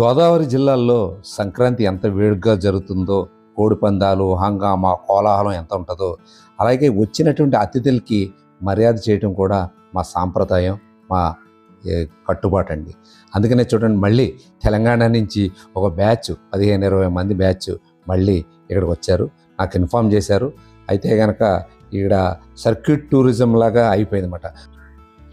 గోదావరి జిల్లాల్లో సంక్రాంతి ఎంత వేడుకగా జరుగుతుందో కోడిపందాలు హంగామా కోలాహలం ఎంత ఉంటుందో అలాగే వచ్చినటువంటి అతిథులకి మర్యాద చేయటం కూడా మా సాంప్రదాయం మా కట్టుబాటు అండి. అందుకనే చూడండి మళ్ళీ తెలంగాణ నుంచి ఒక బ్యాచ్ పదిహేను ఇరవై మంది బ్యాచ్ మళ్ళీ ఇక్కడికి వచ్చారు. నాకు ఇన్ఫామ్ చేశారు. అయితే కనుక ఇక్కడ సర్క్యూట్ టూరిజం లాగా అయిపోయింది అన్నమాట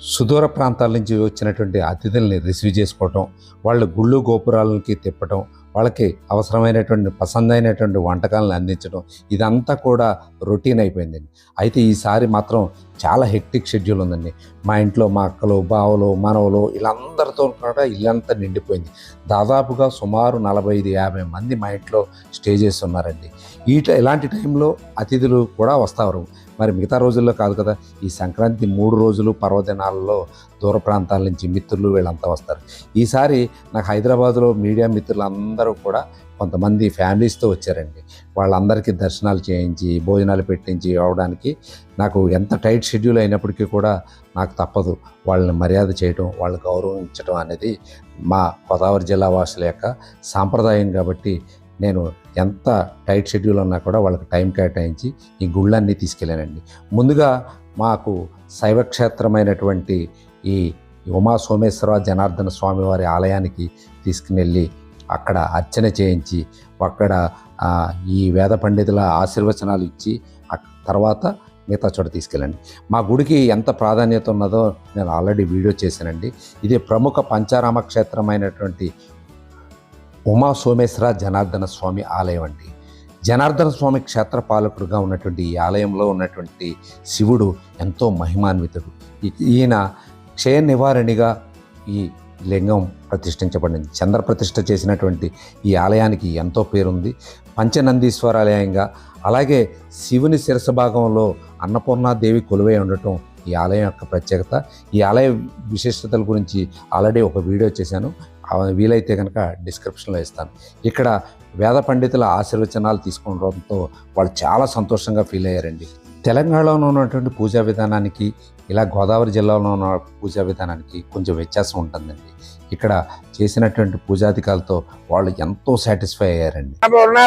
సుదూర ప్రాంతాల నుంచి వచ్చినటువంటి అతిథుల్ని రిసీవ్ చేసుకోవటం వాళ్ళ గుళ్ళు గోపురాలకి తిప్పటం వాళ్ళకి అవసరమైనటువంటి పసందైనటువంటి వంటకాలను అందించడం ఇదంతా కూడా రొటీన్ అయిపోయిందండి. అయితే ఈసారి మాత్రం చాలా హెక్టిక్ షెడ్యూల్ ఉందండి. మా ఇంట్లో మా అక్కలు బావలు మనవలు వీళ్ళందరితో కూడా ఇల్లంతా నిండిపోయింది. దాదాపుగా సుమారు నలభై ఐదు యాభై మంది మా ఇంట్లో స్టే చేస్తున్నారండి. ఈ ఇలాంటి టైంలో అతిథులు కూడా వస్తారు. మరి మిగతా రోజుల్లో కాదు కదా ఈ సంక్రాంతి మూడు రోజులు పర్వదినాలలో దూర ప్రాంతాల నుంచి మిత్రులు వీళ్ళంతా వస్తారు. ఈసారి నాకు హైదరాబాద్లో మీడియా మిత్రులందరూ కూడా కొంతమంది ఫ్యామిలీస్తో వచ్చారండి. వాళ్ళందరికీ దర్శనాలు చేయించి భోజనాలు పెట్టించి అవడానికి నాకు ఎంత టైట్ షెడ్యూల్ అయినప్పటికీ కూడా నాకు తప్పదు. వాళ్ళని మర్యాద చేయడం వాళ్ళని గౌరవించడం అనేది మా గోదావరి జిల్లా వాసుల యొక్క సాంప్రదాయం కాబట్టి నేను ఎంత టైట్ షెడ్యూల్ అన్నా కూడా వాళ్ళకి టైం కేటాయించి ఈ గుళ్ళన్నీ తీసుకెళ్ళానండి. ముందుగా మాకు శైవక్షేత్రమైనటువంటి ఈ ఉమా సోమేశ్వర జనార్దన స్వామి వారి ఆలయానికి తీసుకుని వెళ్ళి అక్కడ అర్చన చేయించి అక్కడ ఈ వేద పండితుల ఆశీర్వచనాలు ఇచ్చి తర్వాత మిగతా చోట తీసుకెళ్ళండి. మా గుడికి ఎంత ప్రాధాన్యత ఉన్నదో నేను ఆల్రెడీ వీడియో చేశానండి. ఇది ప్రముఖ పంచారామ క్షేత్రమైనటువంటి ఉమా సోమేశ్వర జనార్దన స్వామి ఆలయం అండి. జనార్దన స్వామి క్షేత్ర పాలకుడుగా ఉన్నటువంటి ఈ ఆలయంలో ఉన్నటువంటి శివుడు ఎంతో మహిమాన్వితుడు. ఈయన క్షయ నివారణిగా ఈ లింగం ప్రతిష్ఠించబడింది. చంద్ర ప్రతిష్ఠ చేసినటువంటి ఈ ఆలయానికి ఎంతో పేరుంది. పంచనందీశ్వర ఆలయంగా అలాగే శివుని శిరస భాగంలో అన్నపూర్ణాదేవి కొలువై ఉండటం ఈ ఆలయం యొక్క ప్రత్యేకత. ఈ ఆలయ విశిష్టతల గురించి ఆల్రెడీ ఒక వీడియో చేశాను. వీలైతే కనుక డిస్క్రిప్షన్లో ఇస్తాను. ఇక్కడ వేద పండితుల ఆశీర్వచనాలు తీసుకోవడంతో వాళ్ళు చాలా సంతోషంగా ఫీల్ అయ్యారండి. తెలంగాణలో ఉన్నటువంటి పూజా విధానానికి ఇలా గోదావరి జిల్లాలో ఉన్న పూజా విధానానికి కొంచెం వ్యత్యాసం ఉంటుందండి. ఇక్కడ చేసినటువంటి పూజాధికారులతో వాళ్ళు ఎంతో సాటిస్ఫై అయ్యారండి. పూర్ణ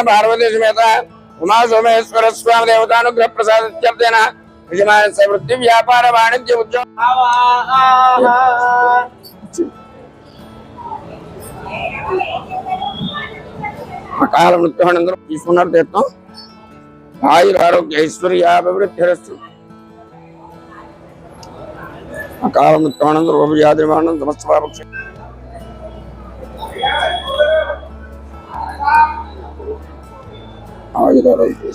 ఉమా సోమేశ్వర స్వామి దేవతానుగ్రహ ప్రసాదేన యజమాన వృత్తి వ్యాపార వాణిజ్య ఉద్యోగం అకాల మృత్యునందరూ తీసుకున్నారు తీర్థం ఆయుర ఆరోగ్య ఐశ్వర్య అభివృద్ధి అకాల మృత్యునందరూ ఉపజాద్రిమానం సమస్త పాపక్ష ఆయుర ఆరోగ్య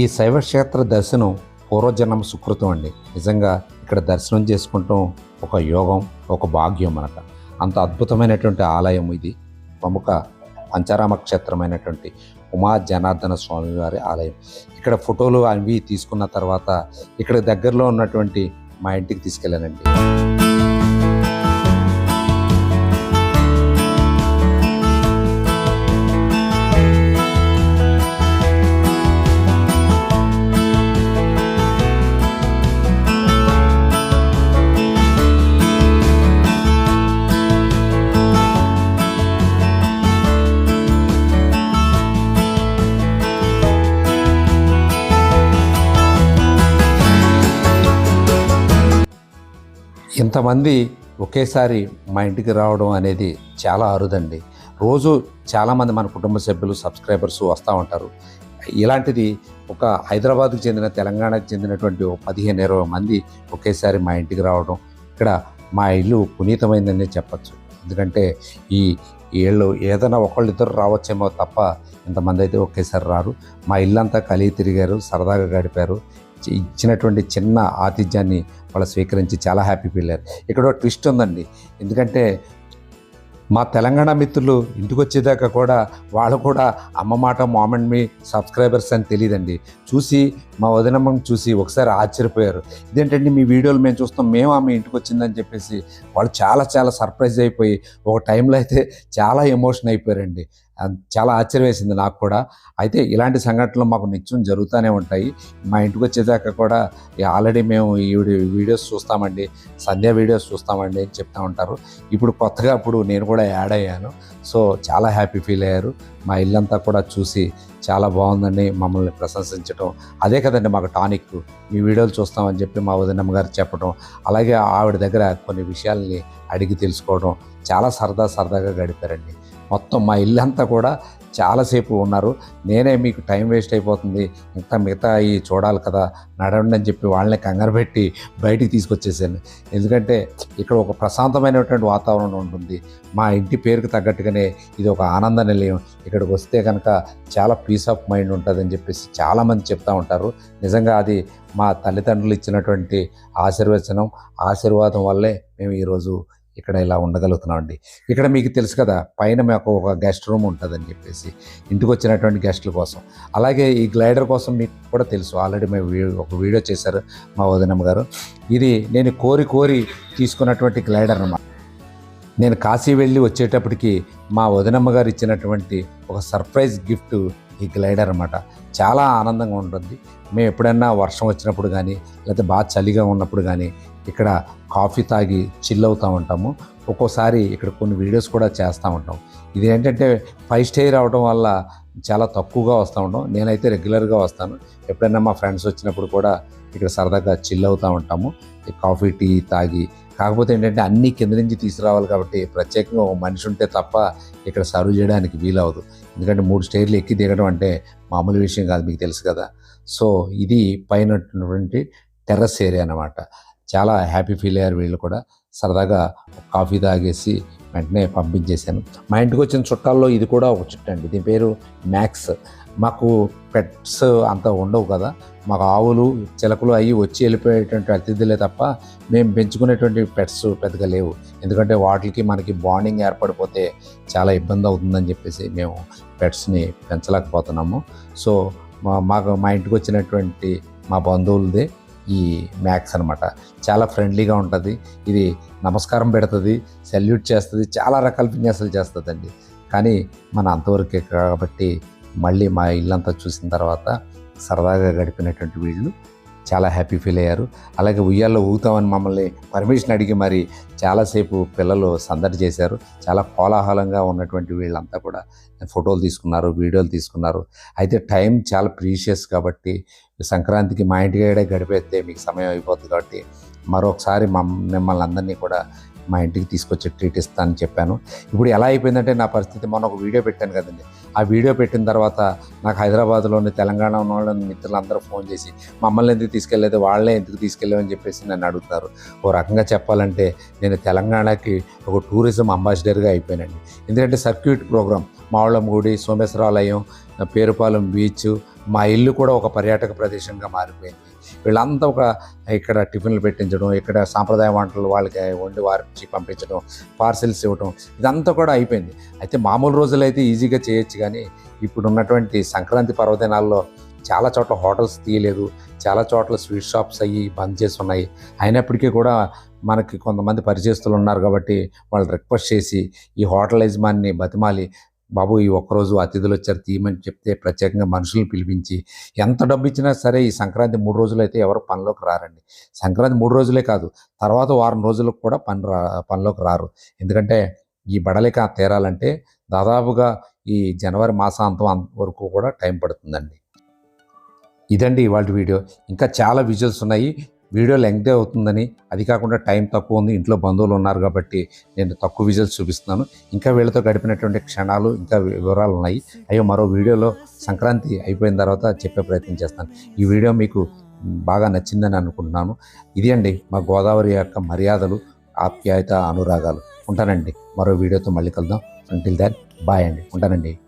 ఈ శైవక్షేత్ర దర్శనం పూర్వజన్మ సుకృతం అండి. నిజంగా ఇక్కడ దర్శనం చేసుకుంటాం ఒక యోగం ఒక భాగ్యం మనక. అంత అద్భుతమైనటువంటి ఆలయం ఇది. ప్రముఖ పంచారామ క్షేత్రమైనటువంటి ఉమా జనార్దన స్వామి వారి ఆలయం. ఇక్కడ ఫోటోలు అవి తీసుకున్న తర్వాత ఇక్కడ దగ్గరలో ఉన్నటువంటి మా ఇంటికి తీసుకెళ్ళానండి. కొంతమంది ఒకేసారి మా ఇంటికి రావడం అనేది చాలా అరుదండి. రోజు చాలామంది మన కుటుంబ సభ్యులు సబ్స్క్రైబర్స్ వస్తూ ఉంటారు. ఇలాంటిది ఒక హైదరాబాద్కు చెందిన తెలంగాణకు చెందినటువంటి ఒక పదిహేను ఇరవై మంది ఒకేసారి మా ఇంటికి రావడం ఇక్కడ మా ఇల్లు పునీతమైందని చెప్పచ్చు. ఎందుకంటే ఈ వీళ్ళు ఏదైనా ఒకళ్ళిద్దరు రావచ్చేమో తప్ప ఇంతమంది అయితే ఒకేసారి రారు. మా ఇల్లంతా కలిగి తిరిగారు సరదాగా గడిపారు. ఇచ్చినటువంటి చిన్న ఆతిథ్యాన్ని వాళ్ళు స్వీకరించి చాలా హ్యాపీ ఫీల్ అయ్యారు. ఇక్కడ ట్విస్ట్ ఉందండి. ఎందుకంటే మా తెలంగాణ మిత్రులు ఇంటికి వచ్చేదాకా కూడా వాళ్ళు కూడా అమ్మ మాట మామెంట్ మీ సబ్స్క్రైబర్స్ అని తెలియదండి. చూసి మా వదినమ్మని చూసి ఒకసారి ఆశ్చర్యపోయారు. ఇదేంటండి మీ వీడియోలు మేము చూస్తాం మేము ఆమె ఇంటికి వచ్చిందని చెప్పేసి వాళ్ళు చాలా చాలా సర్ప్రైజ్ అయిపోయి ఒక టైంలో అయితే చాలా ఎమోషన్ అయిపోయారండి. చాలా ఆశ్చర్యం వేసింది నాకు కూడా. అయితే ఇలాంటి సంఘటనలు మాకు నిత్యం జరుగుతూనే ఉంటాయి. మా ఇంటికి వచ్చేదాకా కూడా ఆల్రెడీ మేము ఈ వీడియోస్ చూస్తామండి. సంధ్య వీడియోస్ చూస్తామండి అని చెప్తా ఉంటారు. ఇప్పుడు కొత్తగా అప్పుడు నేను కూడా యాడ్ అయ్యాను. సో చాలా హ్యాపీ ఫీల్ అయ్యారు. మా ఇల్లంతా కూడా చూసి చాలా బాగుందని మమ్మల్ని ప్రశంసించడం అదే కదండి మాకు టానిక్. మీ వీడియోలు చూస్తామని చెప్పి మా వదినమ్మ గారు చెప్పడం అలాగే ఆవిడ దగ్గర కొన్ని విషయాల్ని అడిగి తెలుసుకోవడం చాలా సరదా సరదాగా గడిపారండి. మొత్తం మా ఇల్లంతా కూడా చాలాసేపు ఉన్నారు. నేనే మీకు టైం వేస్ట్ అయిపోతుంది. ఇంత మిగతా ఈ చూడాలి కదా నడవండి అని చెప్పి వాళ్ళని కంగారు పెట్టి బయటికి తీసుకొచ్చేసాను. ఎందుకంటే ఇక్కడ ఒక ప్రశాంతమైనటువంటి వాతావరణం ఉంటుంది. మా ఇంటి పేరుకు తగ్గట్టుగానే ఇది ఒక ఆనంద నిలయం. ఇక్కడికి వస్తే కనుక చాలా పీస్ ఆఫ్ మైండ్ ఉంటుందని చెప్పేసి చాలామంది చెప్తూ ఉంటారు. నిజంగా అది మా తల్లిదండ్రులు ఇచ్చినటువంటి ఆశీర్వచనం ఆశీర్వాదం వల్లే మేము ఈరోజు ఇక్కడ ఇలా ఉండగలుగుతున్నామండి. ఇక్కడ మీకు తెలుసు కదా పైన మాకు ఒక గెస్ట్ రూమ్ ఉంటుందని చెప్పేసి ఇంటికి వచ్చినటువంటి గెస్టుల కోసం. అలాగే ఈ గ్లైడర్ కోసం మీకు కూడా తెలుసు ఆల్రెడీ మేము ఒక వీడియో చేశారు మా వదినమ్మ గారు. ఇది నేను కోరి కోరి తీసుకున్నటువంటి గ్లైడర్ అన్నమాట. నేను కాశీ వెళ్ళి వచ్చేటప్పటికి మా వదినమ్మ గారు ఇచ్చినటువంటి ఒక సర్ప్రైజ్ గిఫ్ట్ ఈ గ్లైడర్ అనమాట చాలా ఆనందంగా ఉంటుంది. మేము ఎప్పుడైనా వర్షం వచ్చినప్పుడు కానీ లేకపోతే బాగా చలిగా ఉన్నప్పుడు కానీ ఇక్కడ కాఫీ తాగి చిల్ అవుతూ ఉంటాము. ఒక్కోసారి ఇక్కడ కొన్ని వీడియోస్ కూడా చేస్తూ ఉంటాం. ఇది ఏంటంటే ఫైవ్ స్టే రావడం వల్ల చాలా తక్కువగా వస్తూ ఉంటాం. నేనైతే రెగ్యులర్గా వస్తాను. ఎప్పుడైనా మా ఫ్రెండ్స్ వచ్చినప్పుడు కూడా ఇక్కడ సరదాగా చిల్ అవుతూ ఉంటాము. కాఫీ టీ తాగి. కాకపోతే ఏంటంటే అన్నీ కింద నుంచి తీసుకురావాలి కాబట్టి ప్రత్యేకంగా ఒక మనిషి ఉంటే తప్ప ఇక్కడ సర్వ్ చేయడానికి వీలవదు ఎందుకంటే మూడు స్టేర్లు ఎక్కి దిగడం అంటే మామూలు విషయం కాదు మీకు తెలుసు కదా. సో ఇది పైన టెర్రస్ ఏరియా అన్నమాట. చాలా హ్యాపీ ఫీల్ అయ్యారు వీళ్ళు కూడా. సరదాగా కాఫీ తాగేసి వెంటనే పంపించేశాను. మా ఇంటికి వచ్చిన చుట్టాల్లో ఇది కూడా ఒక చుట్ట అండి. దీని పేరు మ్యాక్స్ మాకు పెట్స్ అంత ఉండవు కదా. మాకు ఆవులు చిలకలు అవి వచ్చి వెళ్ళిపోయేటువంటి అతిథులే తప్ప మేము పెంచుకునేటువంటి పెట్స్ పెద్దగా లేవు. ఎందుకంటే వాటికి మనకి బాండింగ్ ఏర్పడిపోతే చాలా ఇబ్బంది అవుతుందని చెప్పేసి మేము పెట్స్ని పెంచలేకపోతున్నాము. సో మా మాకు మా ఇంటికి వచ్చినటువంటి మా బంధువులదే ఈ మ్యాక్స్ అనమాట చాలా ఫ్రెండ్లీగా ఉంటుంది. ఇది నమస్కారం పెడుతుంది సెల్యూట్ చేస్తుంది చాలా రకాల విన్యాసాలు చేస్తుందండి. కానీ మన అంతవరకే కాబట్టి మళ్ళీ మా ఇల్లంతా చూసిన తర్వాత సరదాగా గడిపినటువంటి వీళ్ళు చాలా హ్యాపీ ఫీల్ అయ్యారు. అలాగే ఉయ్యాల్లో ఊగుతామని మమ్మల్ని పర్మిషన్ అడిగి మరి చాలాసేపు పిల్లలు సందడి చేశారు. చాలా కోలాహలంగా ఉన్నటువంటి వీళ్ళంతా కూడా ఫోటోలు తీసుకున్నారు వీడియోలు తీసుకున్నారు. అయితే టైం చాలా ప్రీషియస్ కాబట్టి సంక్రాంతికి మా ఇంటికాడే గడిపేస్తే మీకు సమయం అయిపోతుంది కాబట్టి మరొకసారి మమ్మల్ని మిమ్మల్ని అందరినీ కూడా మా ఇంటికి తీసుకొచ్చి ట్రీట్ ఇస్తానని చెప్పాను. ఇప్పుడు ఎలా అయిపోయిందంటే నా పరిస్థితి మొన్న ఒక వీడియో పెట్టాను కదండి. ఆ వీడియో పెట్టిన తర్వాత నాకు హైదరాబాద్లోని తెలంగాణ ఉన్న వాళ్ళని మిత్రులందరూ ఫోన్ చేసి మమ్మల్ని ఎందుకు తీసుకెళ్ళలేదు? వాళ్ళే ఎందుకు తీసుకెళ్ళామని చెప్పేసి నన్ను అడుగుతారు. ఓ రకంగా చెప్పాలంటే నేను తెలంగాణకి ఒక టూరిజం అంబాసిడర్గా అయిపోయానండి. ఎందుకంటే సర్క్యూట్ ప్రోగ్రామ్ మావళం గుడి సోమేశ్వరాలయం పేరుపాలెం బీచ్ మా ఇల్లు కూడా ఒక పర్యాటక ప్రదేశంగా మారిపోయింది. వీళ్ళంతా ఒక ఇక్కడ టిఫిన్లు పెట్టించడం ఇక్కడ సాంప్రదాయ వంటలు వాళ్ళకి వండి వారికి పంపించడం పార్సిల్స్ ఇవ్వడం ఇదంతా కూడా అయిపోయింది. అయితే మామూలు రోజులు అయితే ఈజీగా చేయొచ్చు కానీ ఇప్పుడు ఉన్నటువంటి సంక్రాంతి పర్వదినాల్లో చాలా చోట్ల హోటల్స్ తీయలేదు చాలా చోట్ల స్వీట్ షాప్స్ అయ్యి బంద్ చేసి ఉన్నాయి. అయినప్పటికీ కూడా మనకి కొంతమంది పరిచయస్తులు ఉన్నారు కాబట్టి వాళ్ళు రిక్వెస్ట్ చేసి ఈ హోటల్ యజమాని బతిమాలి బాబు ఈ ఒక్కరోజు అతిథులు వచ్చారు తీయమని చెప్తే ప్రత్యేకంగా మనుషులను పిలిపించి ఎంత డబ్బు ఇచ్చినా సరే ఈ సంక్రాంతి మూడు రోజులు అయితే ఎవరు పనిలోకి రారండి. సంక్రాంతి మూడు రోజులే కాదు తర్వాత వారం రోజులకు కూడా పని రా పనిలోకి రారు. ఎందుకంటే ఈ బడలిక తీరాలంటే దాదాపుగా ఈ జనవరి మాసాంతం అంత వరకు కూడా టైం పడుతుందండి. ఇదండి ఇవాళ వీడియో. ఇంకా చాలా విజువల్స్ ఉన్నాయి. వీడియో లెంగ్త్ అవుతుందని అది కాకుండా టైం తక్కువ ఉంది ఇంట్లో బంధువులు ఉన్నారు కాబట్టి నేను తక్కువ విజువల్స్ చూపిస్తున్నాను. ఇంకా వీళ్ళతో గడిపినటువంటి క్షణాలు ఇంకా వివరాలు ఉన్నాయి. అయ్యో మరో వీడియోలో సంక్రాంతి అయిపోయిన తర్వాత చెప్పే ప్రయత్నం చేస్తాను. ఈ వీడియో మీకు బాగా నచ్చిందని అనుకుంటున్నాను. ఇది అండి మా గోదావరి యొక్క మర్యాదలు ఆప్యాయత అనురాగాలు. ఉంటానండి. మరో వీడియోతో మళ్ళీ కలుద్దాం. అంటిల్ దాన్ బాయ్ అండి. ఉంటానండి.